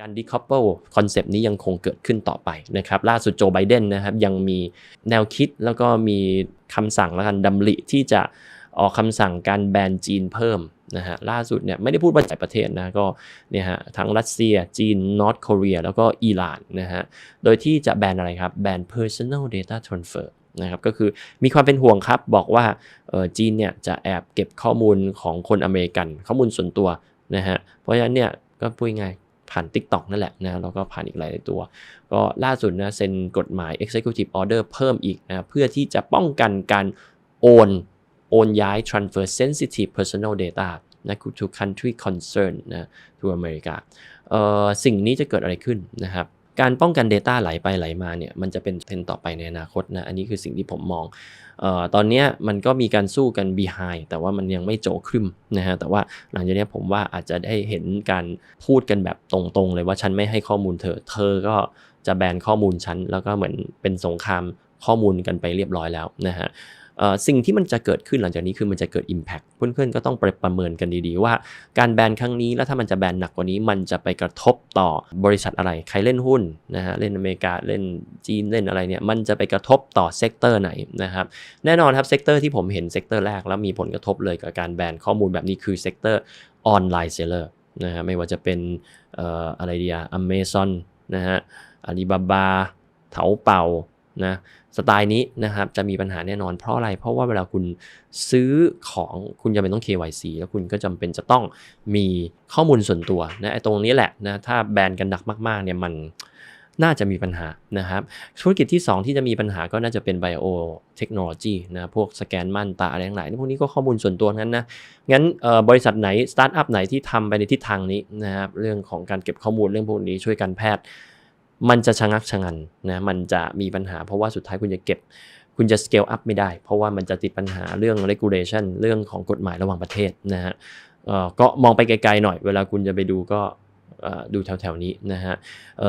การ decouple คอนเซปต์นี้ยังคงเกิดขึ้นต่อไปนะครับล่าสุดโจไบเดนนะครับยังมีแนวคิดแล้วก็มีคำสั่งแล้วกันดำริที่จะออกคำสั่งการแบนจีนเพิ่มนะฮะล่าสุดเนี่ยไม่ได้พูดว่าจากประเทศนะก็เนี่ยฮะทั้งรัสเซียจีนนอร์ทเกาหลีแล้วก็อิหร่านนะฮะโดยที่จะแบนอะไรครับแบน personal data transfer นะครับก็คือมีความเป็นห่วงครับบอกว่าเออจีนเนี่ยจะแอบเก็บข้อมูลของคนอเมริกัน ข้อมูลส่วนตัวนะฮะเพราะฉะนั้นเนี่ยก็พูดง่าย ผ่าน TikTok นั่นแหละนะแล้วก็ผ่านอีกหลายตัว ก็ล่าสุดนะเซ็นกฎหมาย Executive Order เพิ่มอีกนะเพื่อที่จะป้องกันการโอนโอนย้าย transfer sensitive personal data นะ to country concern นะ to อเมริกาเอ่อสิ่งนี้จะเกิดอะไรขึ้นนะครับ การป้องกัน Data ไหลไปไหลมาเนี่ยมันจะเป็นเทรนต่อไปในอนาคตนะอันนี้คือสิ่งที่ผมมองออตอนนี้มันก็มีการสู้กัน behind แต่ว่ามันยังไม่โจครึมนะฮะแต่ว่าหลังจากนี้ผมว่าอาจจะได้เห็นการพูดกันแบบตรงๆ เลยว่าฉันไม่ให้ข้อมูลเธอ เธอก็จะแบนข้อมูลฉันแล้วก็เหมือนเป็นสงครามข้อมูลกันไปเรียบร้อยแล้วนะฮะ สิ่งที่มันจะเกิดขึ้นหลังจากนี้คือมันจะเกิด Impact เพื่อนๆก็ต้องปประเมินกันดีๆ ว่าการแบนครั้งนี้แล้วถ้ามันจะแบนหนักกว่านี้ มันจะไปกระทบต่อบริษัทอะไรใครเล่นหุ้นนะฮะเล่นอเมริกาเล่นจีนเล่นอะไรเนี่ยมันจะไปกระทบต่อเซกเตอร์ไหนนะครับแน่นอนครับเซกเตอร์ที่ผมเห็นเซกเตอร์แรกแล้วมีผลกระทบเลยกับการแบนข้อมูลแบบนี้คือเซกเตอร์ออนไลน์เซลเลอร์นะฮะไม่ว่าจะเป็นอออะไรดีอะอเมซอนนะฮะอาลีบาบาเถาเป่า นะสไตล์นี้นะครับจะมีปัญหาแน่นอนเพราะอะไร เพราะว่าเวลาคุณซื้อของคุณจำเป็นต้อง KYC แล้วคุณก็จำเป็นจะต้องมีข้อมูลส่วนตัวนะไอ้ตรงนี้แหละนะถ้าแบนกันหนักมากๆเนี่ยมันน่าจะมีปัญหานะครับธุรกิจที่ 2 ที่จะมีปัญหาก็น่าจะเป็น Bio Technology นะพวกสแกนมั่นตาอะไรทั้งหลายพวกนี้ก็ข้อมูลส่วนตัวงนั้นนะงั้นบริษัทไหนสตาร์ทอัพไหนที่ทำไปในทิศทางนี้นะครับเรื่องของการเก็บข้อมูลเรื่องพวกนี้ช่วยการแพทย์ มันจะชะงักชะงันนะมันจะมีปัญหาเพราะว่าสุดท้ายคุณจะเก็บ คุณจะ scale up ไม่ได้ เพราะว่ามันจะติดปัญหาเรื่อง regulation เรื่องของกฎหมายระหว่างประเทศนะฮะเอ่อก็มองไปไกลๆหน่อย เวลาคุณจะไปดูก็ดูแถวๆนี้นะฮะ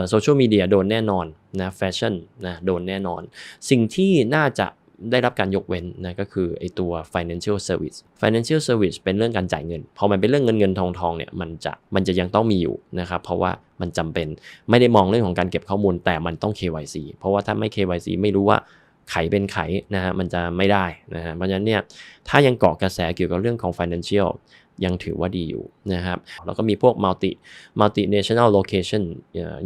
โซเชียลมีเดียโดนแน่นอนนะแฟชั่นนะโดนแน่นอน สิ่งที่น่าจะ ได้รับการยกเว้นนะก็คือไอตัว financial service financial service เป็นเรื่องการจ่ายเงิน พอมันเป็นเรื่องเงินเงินทองทองเนี่ยมันจะมันจะยังต้องมีอยู่นะครับเพราะว่ามันจำเป็นไม่ได้มองเรื่องของการเก็บข้อมูล แต่มันต้อง KYC เพราะว่าถ้าไม่ KYC ไม่รู้ว่าไขเป็นไขนะฮะมันจะไม่ได้นะฮะเพราะฉะนั้นเนี่ยถ้ายังเกาะกระแสเกี่ยวกับเรื่องของ financial ยังถือว่าดีอยู่นะครับ แล้วก็มีพวก multi multinational location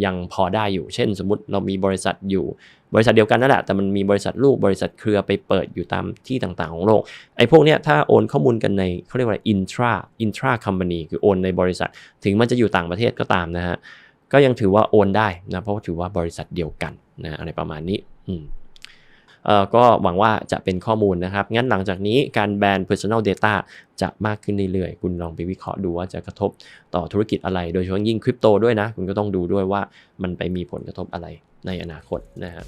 ยังพอได้อยู่ เช่น สมมติเรามีบริษัทอยู่บริษัทเดียวกันนั่นแหละ แต่มันมีบริษัทลูกบริษัทเครือไปเปิดอยู่ตามที่ต่างๆ ของโลก ไอ้พวกเนี้ยถ้าโอนข้อมูลกันในเขาเรียกว่า intra intra company คือโอนในบริษัท ถึงมันจะอยู่ต่างประเทศก็ตามนะฮะ ก็ยังถือว่าโอนได้นะ เพราะว่าถือว่าบริษัทเดียวกันนะอะไรประมาณนี้ อืม ก็หวังว่าจะเป็นข้อมูลนะครับ งั้นหลังจากนี้การแบน personal data จะมากขึ้นเรื่อยๆ คุณลองไปวิเคราะห์ดูว่าจะกระทบต่อธุรกิจอะไร โดยเฉพาะยิ่งคริปโตด้วยนะ คุณก็ต้องดูด้วยว่ามันไปมีผลกระทบอะไรในอนาคตนะฮะ